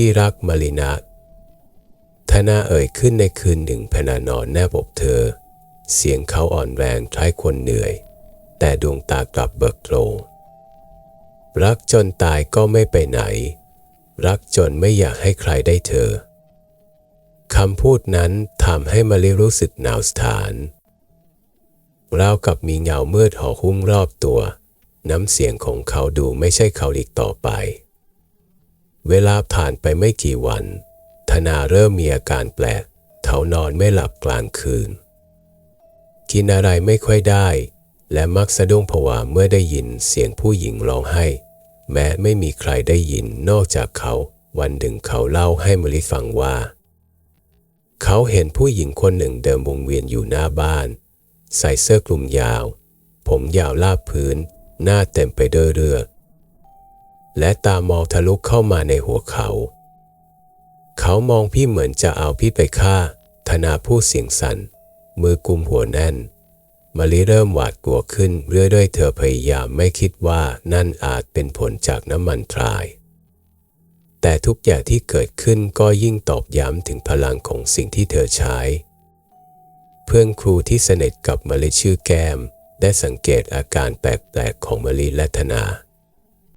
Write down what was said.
ที่รักมารินาธนาเอ่ยขึ้นในคืนหนึ่งพนานอนแนบอกเธอ เสียงเขาอ่อนแรงคล้ายคนเหนื่อย แต่ดวงตากลับเบิกโพลรักจนตายก็ไม่ไปไหน รักจนไม่อยากให้ใครได้เธอคำพูดนั้นทำให้มาริรู้สึกหนาวสถานราวกับมีเงามืดห่อหุ้มรอบตัว น้ำเสียงของเขาดูไม่ใช่เขาอีกต่อไป เวลาผ่านไปไม่กี่วัน ธนาเริ่มมีอาการแปลกเขานอนไม่หลับกลางคืน กินอะไรไม่ค่อยได้ และมักสะดุ้งผวาเมื่อได้ยินเสียงผู้หญิงร้องไห้ แม้ไม่มีใครได้ยินนอกจากเขา วันหนึ่งเขาเล่าให้มริฟังว่า เขาเห็นผู้หญิงคนหนึ่งเดินวงเวียนอยู่หน้าบ้าน ใส่เสื้อกลุ่มยาว ผมยาวลาบพื้น หน้าเต็มไปด้วยเลือด และตามองทะลุเข้ามาในหัวเขา เขามองพี่เหมือนจะเอาพี่ไปฆ่า ธนาพูดเสียงสัน่น มือกุมหัวแน่นมาริเริ่มหวาดกลัวขึ้นเรื่อยๆเธอพยายามไม่คิดว่านั่นอาจเป็นผลจากน้ำมันทราย แต่ทุกอย่างที่เกิดขึ้นก็ยิ่งตอกย้ำถึงพลังของสิ่งที่เธอใช้ เพื่อนครูที่สนิทกับมาริชื่อแก้ม ได้สังเกตอาการแปลกๆของมาริและธนา